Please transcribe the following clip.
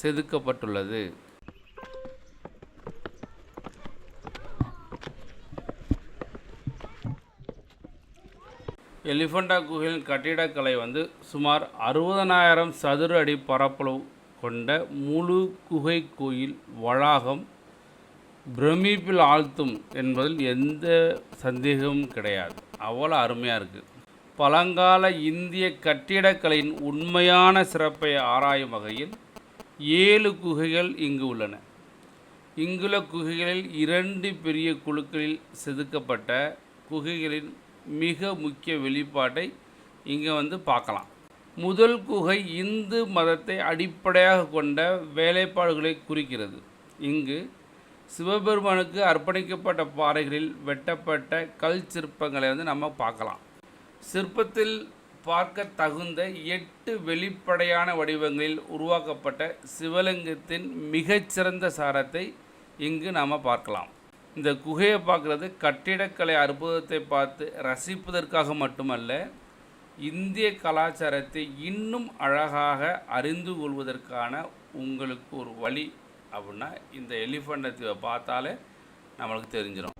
செதுக்கப்பட்டுள்ளது. எலிஃபண்டா குகையின் கட்டிடக்கலை வந்து சுமார் அறுபதனாயிரம் சதுர அடி பரப்பளவு கொண்ட முழு குகை கோயில் வளாகம் பிரமிப்பில் ஆழ்த்தும் என்பதில் எந்த சந்தேகமும் கிடையாது. அவ்வளோ அருமையாக இருக்குது பழங்கால இந்திய கட்டிடக்கலையின் உண்மையான சிறப்பை ஆராயும் வகையில் ஏழு குகைகள் இங்கு உள்ளன. இங்குள்ள குகைகளில் இரண்டு பெரிய குழுக்களில் செதுக்கப்பட்ட குகைகளின் மிக முக்கிய வெளிப்பாட்டை இங்கே வந்து பார்க்கலாம். முதல் குகை இந்து மதத்தை அடிப்படையாக கொண்ட வேலைப்பாடுகளை குறிக்கிறது. இங்கு சிவபெருமானுக்கு அர்ப்பணிக்கப்பட்ட பாறைகளில் வெட்டப்பட்ட கல் சிற்பங்களை வந்து நம்ம பார்க்கலாம். சிற்பத்தில் பார்க்க தகுந்த எட்டு வெளிப்படையான வடிவங்களில் உருவாக்கப்பட்ட சிவலிங்கத்தின் மிகச்சிறந்த சாரத்தை இங்கு நாம் பார்க்கலாம். இந்த குகையை பார்க்குறது கட்டிடக்கலை அற்புதத்தை பார்த்து ரசிப்பதற்காக மட்டுமல்ல இந்திய கலாச்சாரத்தை இன்னும் அழகாக அறிந்து கொள்வதற்கான உங்களுக்கு ஒரு வழி அப்படின்னா இந்த எலிஃபண்ட் தீவை பார்த்தாலே நம்மளுக்கு தெரிஞ்சிடும்